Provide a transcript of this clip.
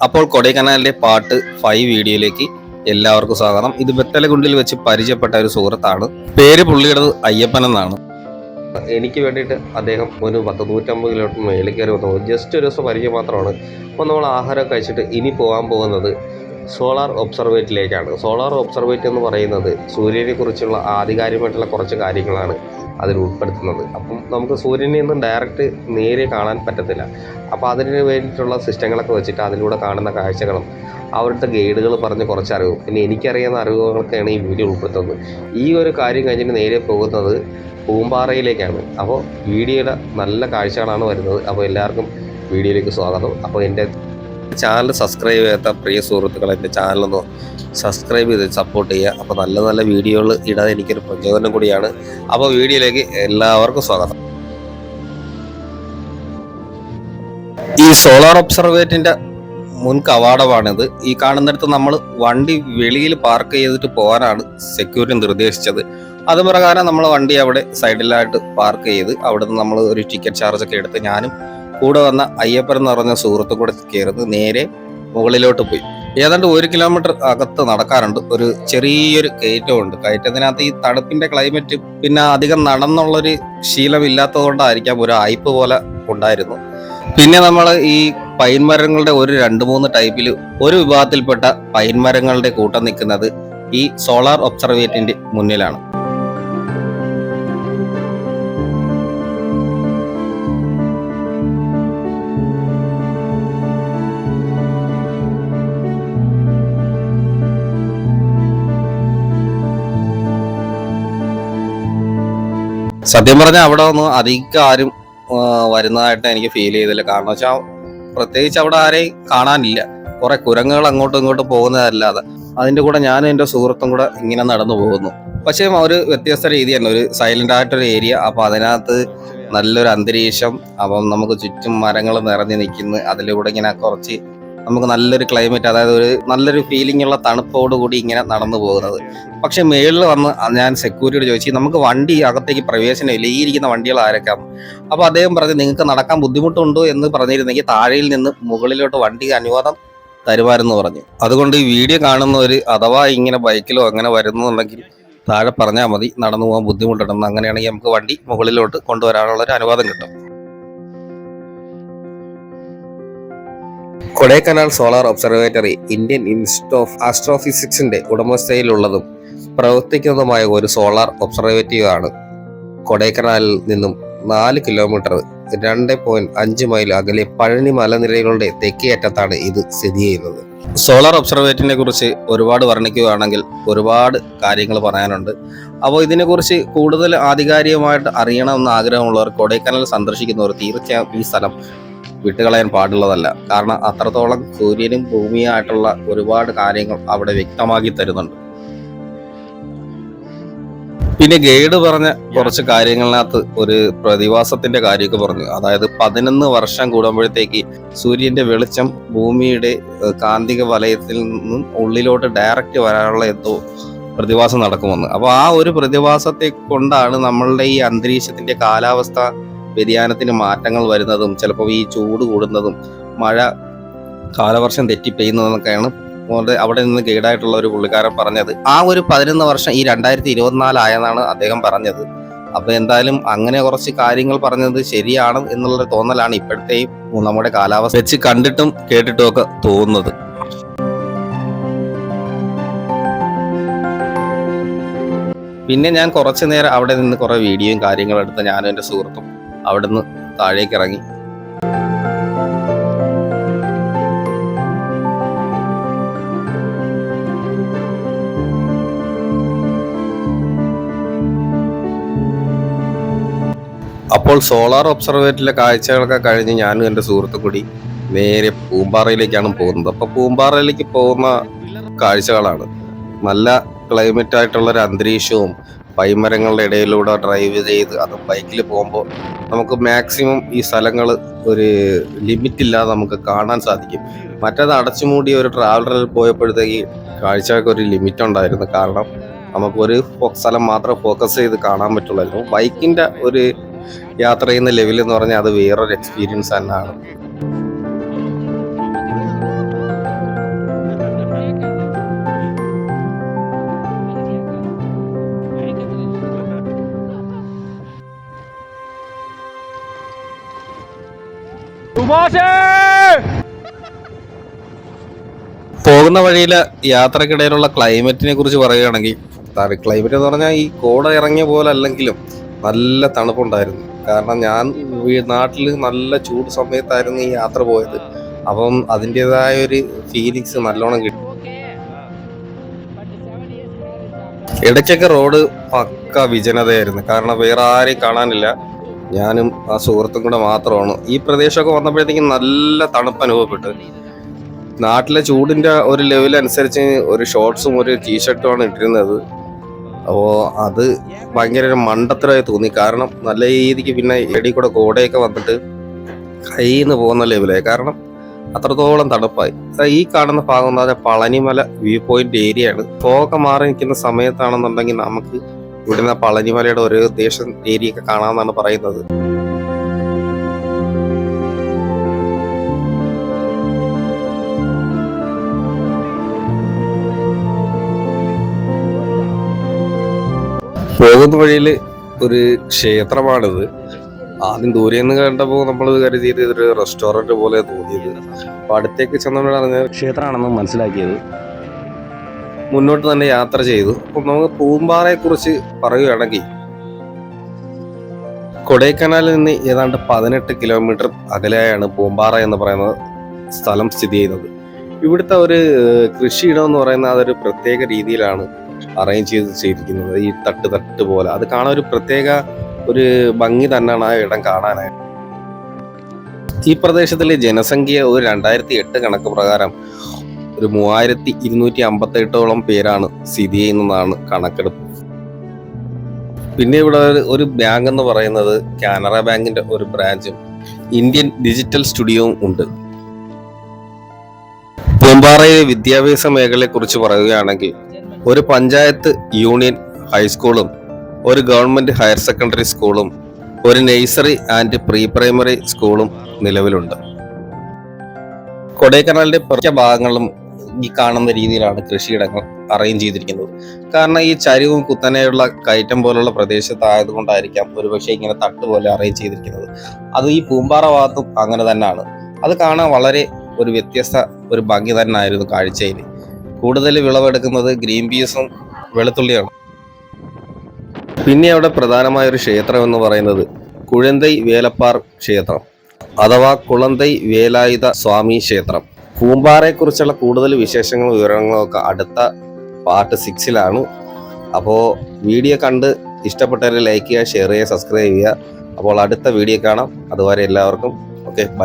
അപ്പോൾ കൊടൈക്കനാലിലെ പാട്ട് ഫൈവ് വീഡിയോയിലേക്ക് എല്ലാവർക്കും സ്വാഗതം. ഇത് ബത്തലകുണ്ടിൽ വെച്ച് പരിചയപ്പെട്ട ഒരു സുഹൃത്താണ്. പേര് പുള്ളിയുടെ അയ്യപ്പൻ എന്നാണ്. എനിക്ക് വേണ്ടിയിട്ട് അദ്ദേഹം ഒരു പത്ത് നൂറ്റമ്പത് കിലോമീറ്റർ മേളിൽ കയറി വന്നു. ജസ്റ്റ് ഒരു ദിവസം പരിചയം മാത്രമാണ്. അപ്പോൾ നമ്മൾ ആഹാരം കഴിച്ചിട്ട് ഇനി പോകാൻ പോകുന്നത് സോളാർ ഒബ്സർവേറ്റിലേക്കാണ്. സോളാർ ഒബ്സർവേറ്റ് എന്ന് പറയുന്നത് സൂര്യനെക്കുറിച്ചുള്ള ആധികാരികമായിട്ടുള്ള കുറച്ച് കാര്യങ്ങളാണ്. അതിൽ ഉൾപ്പെടുത്തുന്നത്. അപ്പം നമുക്ക് സൂര്യനെ ഒന്നും ഡയറക്റ്റ് നേരെ കാണാൻ പറ്റത്തില്ല. അപ്പോൾ അതിന് വേണ്ടിയിട്ടുള്ള സിസ്റ്റങ്ങളൊക്കെ വെച്ചിട്ട് അതിലൂടെ കാണുന്ന കാഴ്ചകളും അവരുടെ ഗൈഡുകൾ പറഞ്ഞ് കുറച്ച് അറിവും പിന്നെ എനിക്കറിയുന്ന അറിവുകളൊക്കെയാണ് ഈ വീഡിയോ ഉൾപ്പെടുത്തുന്നത്. ഈ ഒരു കാര്യം കഴിഞ്ഞിട്ട് നേരെ പോകുന്നത് പൂമ്പാറയിലേക്കാണ്. അപ്പോൾ വീഡിയോയുടെ നല്ല കാഴ്ചകളാണ് വരുന്നത്. അപ്പോൾ എല്ലാവർക്കും വീഡിയോയിലേക്ക് സ്വാഗതം. അപ്പോൾ എന്റെ ചാനൽ സബ്സ്ക്രൈബ് ചെയ്യാത്ത പ്രിയ സുഹൃത്തുക്കൾ എന്റെ ചാനലൊന്ന് സബ്സ്ക്രൈബ് ചെയ്ത് സപ്പോർട്ട് ചെയ്യുക. അപ്പോൾ നല്ല നല്ല വീഡിയോകൾ ഇടാൻ എനിക്കൊരു പ്രചോദനം കൂടിയാണ്. അപ്പോൾ വീഡിയോയിലേക്ക് എല്ലാവർക്കും സ്വാഗതം. ഈ സോളാർ ഒബ്സർവേറ്റിന്റെ മുൻ കവാടമാണിത്. ഈ കാണുന്നിടത്ത് നമ്മൾ വണ്ടി വെളിയിൽ പാർക്ക് ചെയ്തിട്ട് പോകാനാണ് സെക്യൂരിറ്റി നിർദ്ദേശിച്ചത്. അത് പ്രകാരം നമ്മൾ വണ്ടി അവിടെ സൈഡിലായിട്ട് പാർക്ക് ചെയ്ത് അവിടുന്ന് നമ്മൾ ഒരു ടിക്കറ്റ് ചാർജ് ഒക്കെ എടുത്ത് ഞാനും കൂടെ വന്ന അയ്യപ്പൻ എന്ന് പറഞ്ഞ സുഹൃത്തും കൂടെ കയറുന്നത് നേരെ മുകളിലോട്ട് പോയി. ഏതാണ്ട് ഒരു കിലോമീറ്റർ അകത്ത് നടക്കാറുണ്ട്. ഒരു ചെറിയൊരു കയറ്റമുണ്ട് കയറ്റത്തിനകത്ത് ഈ തണുപ്പിന്റെ ക്ലൈമറ്റ് പിന്നെ അധികം നടന്നുള്ളൊരു ശീലമില്ലാത്തതുകൊണ്ടായിരിക്കാം ഒരു അയപ്പ് പോലെ ഉണ്ടായിരുന്നു. പിന്നെ നമ്മൾ ഈ പൈൻ മരങ്ങളുടെ ഒരു രണ്ട് മൂന്ന് ടൈപ്പിൽ ഒരു വിഭാഗത്തിൽപ്പെട്ട പൈൻ മരങ്ങളുടെ കൂട്ടം നിൽക്കുന്നത് ഈ സോളാർ ഒബ്സർവേറ്റിന്റെ മുന്നിലാണ്. സത്യം പറഞ്ഞാൽ അവിടെ ഒന്നും അധികം ആരും വരുന്നതായിട്ട് എനിക്ക് ഫീൽ ചെയ്തില്ല. കാരണം വെച്ചാൽ പ്രത്യേകിച്ച് അവിടെ ആരെയും കാണാനില്ല. കുറെ കുരങ്ങുകൾ അങ്ങോട്ടും ഇങ്ങോട്ടും പോകുന്നതല്ലാതെ. അതിന്റെ കൂടെ ഞാനും എന്റെ സുഹൃത്തും കൂടെ ഇങ്ങനെ നടന്നു പോകുന്നു. പക്ഷേ ഒരു വ്യത്യസ്ത രീതി തന്നെ ഒരു സൈലന്റ് ആയിട്ടൊരു ഏരിയ അപ്പൊ അതിനകത്ത് നല്ലൊരു അന്തരീക്ഷം. അപ്പം നമുക്ക് ചുറ്റും മരങ്ങൾ നിറഞ്ഞു നിൽക്കുന്നു. അതിലൂടെ ഇങ്ങനെ കുറച്ച് നമുക്ക് നല്ലൊരു ക്ലൈമറ്റ് അതായത് ഒരു നല്ലൊരു ഫീലിംഗ് ഉള്ള തണുപ്പോട് കൂടി ഇങ്ങനെ നടന്നു പോകുന്നത്. പക്ഷെ മേളിൽ വന്ന് ഞാൻ സെക്യൂരിറ്റിയോട് ചോദിച്ചു നമുക്ക് വണ്ടി അകത്തേക്ക് പ്രവേശനമില്ല ഈ ഇരിക്കുന്ന വണ്ടികൾ ആരൊക്കെയാണ് അപ്പൊ അദ്ദേഹം പറഞ്ഞു നിങ്ങൾക്ക് നടക്കാൻ ബുദ്ധിമുട്ടുണ്ടോ എന്ന് പറഞ്ഞിരുന്നെങ്കിൽ താഴെയിൽ നിന്ന് മുകളിലോട്ട് വണ്ടി അനുവാദം തരുമാരെന്ന് പറഞ്ഞു. അതുകൊണ്ട് ഈ വീഡിയോ കാണുന്നവർ അഥവാ ഇങ്ങനെ ബൈക്കിലോ അങ്ങനെ വരുന്നുണ്ടെങ്കിൽ താഴെ പറഞ്ഞാൽ മതി നടന്നു പോകാൻ ബുദ്ധിമുട്ടുണ്ടെന്ന് അങ്ങനെയാണെങ്കിൽ നമുക്ക് വണ്ടി മുകളിലോട്ട് കൊണ്ടുവരാനുള്ള ഒരു അനുവാദം കിട്ടും. Kodaikanal solar observatory Indian Institute of ആസ്ട്രോഫിസിക്സിന്റെ ഉടമസ്ഥയിലുള്ളതും പ്രവർത്തിക്കുന്നതുമായ ഒരു സോളാർ ഒബ്സർവേറ്റീവ് ആണ്. കൊടൈക്കനാലിൽ നിന്നും നാല് കിലോമീറ്റർ രണ്ട് പോയിന്റ് അഞ്ച് മൈൽ അകലെ പഴനി മലനിരകളുടെ തെക്കേ അറ്റത്താണ് ഇത് സ്ഥിതി ചെയ്യുന്നത്. സോളാർ ഒബ്സർവേറ്ററിനെ കുറിച്ച് ഒരുപാട് വർണിക്കുകയാണെങ്കിൽ ഒരുപാട് കാര്യങ്ങൾ പറയാനുണ്ട്. അപ്പോൾ ഇതിനെക്കുറിച്ച് കൂടുതൽ ആധികാരികമായിട്ട് അറിയണമെന്ന് ആഗ്രഹമുള്ളവർ കൊടൈക്കനാൽ സന്ദർശിക്കുന്നവർ തീർച്ചയായും ഈ സ്ഥലം വിട്ടുകളയാൻ പാടുള്ളതല്ല. കാരണം അത്രത്തോളം സൂര്യനും ഭൂമിയായിട്ടുള്ള ഒരുപാട് കാര്യങ്ങൾ അവിടെ വ്യക്തമാക്കി തരുന്നുണ്ട്. പിന്നെ ഗൈഡ് പറഞ്ഞ കുറച്ച് കാര്യങ്ങളിനകത്ത് ഒരു പ്രതിഭാസത്തിന്റെ കാര്യമൊക്കെ പറഞ്ഞു. അതായത് പതിനൊന്ന് വർഷം കൂടുമ്പോഴത്തേക്ക് സൂര്യന്റെ വെളിച്ചം ഭൂമിയുടെ കാന്തിക വലയത്തിൽ നിന്നും ഉള്ളിലോട്ട് ഡയറക്റ്റ് വരാനുള്ള എന്തോ പ്രതിഭാസം നടക്കുമെന്ന്. അപ്പോൾ ആ ഒരു പ്രതിഭാസത്തെ കൊണ്ടാണ് നമ്മളുടെ ഈ അന്തരീക്ഷത്തിന്റെ കാലാവസ്ഥ വ്യതിയാനത്തിന് മാറ്റങ്ങൾ വരുന്നതും ചിലപ്പോൾ ഈ ചൂട് കൂടുന്നതും മഴ കാലവർഷം തെറ്റി പെയ്യുന്നതെന്നൊക്കെയാണ് അവിടെ നിന്ന് ഗൈഡായിട്ടുള്ള ഒരു പുള്ളിക്കാരൻ പറഞ്ഞത്. ആ ഒരു പതിനൊന്ന് വർഷം ഈ രണ്ടായിരത്തി ഇരുപത്തിനാലായെന്നാണ് അദ്ദേഹം പറഞ്ഞത്. അപ്പോൾ എന്തായാലും അങ്ങനെ കുറച്ച് കാര്യങ്ങൾ പറഞ്ഞത് ശരിയാണ് എന്നുള്ളൊരു തോന്നലാണ് ഇപ്പോഴത്തെയും നമ്മുടെ കാലാവസ്ഥ. വെച്ച് കണ്ടിട്ടും കേട്ടിട്ടും ഒക്കെ തോന്നുന്നത്. പിന്നെ ഞാൻ കുറച്ച് നേരം അവിടെ നിന്ന് കുറേ വീഡിയോയും കാര്യങ്ങളും എടുത്ത് ഞാനും എന്റെ സുഹൃത്തും അവിടെ നിന്ന് താഴേക്ക് ഇറങ്ങി അപ്പോൾ സോളാർ ഒബ്സർവേറ്ററിലെ കാഴ്ചകളൊക്കെ കഴിഞ്ഞ് ഞാനും എന്റെ സുഹൃത്തു കൂടി നേരെ പൂമ്പാറയിലേക്കാണ് പോകുന്നത്. അപ്പോൾ പൂമ്പാറയിലേക്ക് പോകുന്ന കാഴ്ചകളാണ്. നല്ല ക്ലൈമറ്റ് ആയിട്ടുള്ള ഒരു അന്തരീക്ഷവും പൈമരങ്ങളുടെ ഇടയിലൂടെ ഡ്രൈവ് ചെയ്ത് അത് ബൈക്കിൽ പോകുമ്പോൾ നമുക്ക് മാക്സിമം ഈ സ്ഥലങ്ങൾ ഒരു ലിമിറ്റില്ലാതെ നമുക്ക് കാണാൻ സാധിക്കും. മറ്റേത് അടച്ചുമൂടിയ ഒരു ട്രാവലറിൽ പോയപ്പോഴത്തേക്ക് കാഴ്ചകൾക്ക് ഒരു ലിമിറ്റ് ഉണ്ടായിരുന്നു. കാരണം നമുക്കൊരു സ്ഥലം മാത്രം ഫോക്കസ് ചെയ്ത് കാണാൻ പറ്റുള്ളായിരുന്നു. ബൈക്കിന്റെ ഒരു യാത്ര ചെയ്യുന്ന ലെവൽ എന്ന് പറഞ്ഞാൽ അത് വേറൊരു എക്സ്പീരിയൻസ് തന്നെയാണ്. പോകുന്ന വഴിയിലെ യാത്രക്കിടയിലുള്ള ക്ലൈമറ്റിനെ കുറിച്ച് പറയുകയാണെങ്കിൽ ക്ലൈമറ്റ് എന്ന് പറഞ്ഞാൽ ഈ കോട ഇറങ്ങിയ പോലെ അല്ലെങ്കിലും നല്ല തണുപ്പുണ്ടായിരുന്നു. കാരണം ഞാൻ നാട്ടിൽ നല്ല ചൂട് സമയത്തായിരുന്നു ഈ യാത്ര പോയത്. അപ്പം അതിന്റെതായ ഒരു ഫീലിങ്സ് നല്ലോണം കിട്ടി. ഇടയ്ക്കൊക്കെ റോഡ് പക്ക വിജനതയായിരുന്നു. കാരണം വേറെ ആരെയും കാണാനില്ല. ഞാനും ആ സുഹൃത്തും കൂടെ മാത്രമാണ്. ഈ പ്രദേശമൊക്കെ വന്നപ്പോഴത്തേക്കും നല്ല തണുപ്പ് അനുഭവപ്പെട്ടു നാട്ടിലെ ചൂടിന്റെ ഒരു ലെവൽ അനുസരിച്ച് ഒരു ഷോർട്സും ഒരു ടീഷർട്ടും ആണ് ഇട്ടിരുന്നത്. അപ്പോൾ അത് ഭയങ്കര ഒരു മണ്ടത്തരമായി തോന്നി. കാരണം നല്ല രീതിക്ക് പിന്നെ എടി കൂടെ കോടയൊക്കെ വന്നിട്ട് കയ്യിൽ നിന്ന് പോകുന്ന ലെവലായി കാരണം അത്രത്തോളം തണുപ്പായി. ഈ കാണുന്ന ഭാഗം എന്ന് പറഞ്ഞാൽ പളനിമല വ്യൂ പോയിന്റ് ഏരിയ ആണ് ഫോഗൊക്കെ മാറി നിൽക്കുന്ന സമയത്താണെന്നുണ്ടെങ്കിൽ നമുക്ക് ഇവിടുന്ന് പളനിമലയുടെ ഒരു ദേശം ഏരിയ ഒക്കെ കാണാമെന്നാണ് പറയുന്നത്. പോകുന്ന വഴിയിൽ ഒരു ക്ഷേത്രമാണിത്. ആദ്യം ദൂരെ നിന്ന് കണ്ടപ്പോൾ നമ്മൾ കരുതിയത് ഇതൊരു റെസ്റ്റോറന്റ് പോലെ തോന്നിയത്. അപ്പൊ അടുത്തേക്ക് ചെന്നപ്പോഴാണ് ക്ഷേത്രമാണെന്ന് മനസ്സിലാക്കിയത്. മുന്നോട്ട് തന്നെ യാത്ര ചെയ്തു. അപ്പൊ നമുക്ക് പൂമ്പാറയെ കുറിച്ച് പറയുകയാണെങ്കിൽ കൊടൈക്കനാലിൽ നിന്ന് ഏതാണ്ട് പതിനെട്ട് കിലോമീറ്റർ അകലെയാണ് പൂമ്പാറ എന്ന് പറയുന്ന സ്ഥലം സ്ഥിതി ചെയ്യുന്നത്. ഇവിടുത്തെ ഒരു കൃഷിയിടം എന്ന് പറയുന്ന അതൊരു പ്രത്യേക രീതിയിലാണ് അറേഞ്ച് ചെയ്ത് ചെയ്തിരിക്കുന്നത്. ഈ തട്ട് തട്ട് പോലെ. അത് കാണാൻ ഒരു പ്രത്യേക ഒരു ഭംഗി തന്നെയാണ് ആ ഇടം കാണാനായിട്ട് ഈ പ്രദേശത്തിലെ ജനസംഖ്യ ഒരു രണ്ടായിരത്തി എട്ട് കണക്ക് പ്രകാരം ഒരു മൂവായിരത്തി ഇരുന്നൂറ്റി അമ്പത്തി എട്ടോളം പേരാണ് സ്ഥിതി ചെയ്യുന്നതാണ് കണക്കെടുപ്പ്. പിന്നെ ഇവിടെ ഒരു- ബാങ്ക് എന്ന് പറയുന്നത് കാനറ ബാങ്കിന്റെ ഒരു ബ്രാഞ്ചും ഇന്ത്യൻ ഡിജിറ്റൽ സ്റ്റുഡിയോവും ഉണ്ട്. പൂമ്പാറയിലെ വിദ്യാഭ്യാസ മേഖലയെ കുറിച്ച് പറയുകയാണെങ്കിൽ ഒരു പഞ്ചായത്ത് യൂണിയൻ ഹൈസ്കൂളും ഒരു ഗവൺമെന്റ് ഹയർ സെക്കൻഡറി സ്കൂളും ഒരു നഴ്സറി ആൻഡ് പ്രീ പ്രൈമറി സ്കൂളും നിലവിലുണ്ട്. കൊടൈക്കനാലിന്റെ മിക്ക ഭാഗങ്ങളും ഈ കാണുന്ന രീതിയിലാണ് കൃഷിയിടങ്ങൾ അറേഞ്ച് ചെയ്തിരിക്കുന്നത്. കാരണം ഈ ചരിവും കുത്തനെയുള്ള കയറ്റം പോലുള്ള പ്രദേശത്തായതുകൊണ്ടായിരിക്കാം ഒരുപക്ഷെ ഇങ്ങനെ തട്ട് പോലെ അറേഞ്ച് ചെയ്തിരിക്കുന്നത്. അത് ഈ പൂമ്പാറ ഭാഗത്തും അങ്ങനെ തന്നെയാണ്. അത് കാണാൻ വളരെ ഒരു വ്യത്യസ്ത ഒരു ഭംഗി തന്നെ ആയിരുന്നു കാഴ്ചയിൽ. കൂടുതൽ വിളവെടുക്കുന്നത് ഗ്രീൻ പീസും വെളുത്തുള്ളിയാണ്. പിന്നെ അവിടെ പ്രധാനമായ ഒരു ക്ഷേത്രം എന്ന് പറയുന്നത് കുഴന്തൈ വേലപ്പാർ ക്ഷേത്രം അഥവാ കുളന്തൈ വേലായുധ സ്വാമി ക്ഷേത്രം. പൂമ്പാറയെ കുറിച്ചുള്ള കൂടുതൽ വിശേഷങ്ങളും വിവരങ്ങളും ഒക്കെ അടുത്ത പാർട്ട് സിക്സിലാണ്. അപ്പോൾ വീഡിയോ കണ്ട് ഇഷ്ടപ്പെട്ടവരെ ലൈക്ക് ചെയ്യുക ഷെയർ ചെയ്യുക സബ്സ്ക്രൈബ് ചെയ്യുക. അപ്പോൾ അടുത്ത വീഡിയോ കാണാം. അതുവരെ എല്ലാവർക്കും ഓക്കെ ബൈ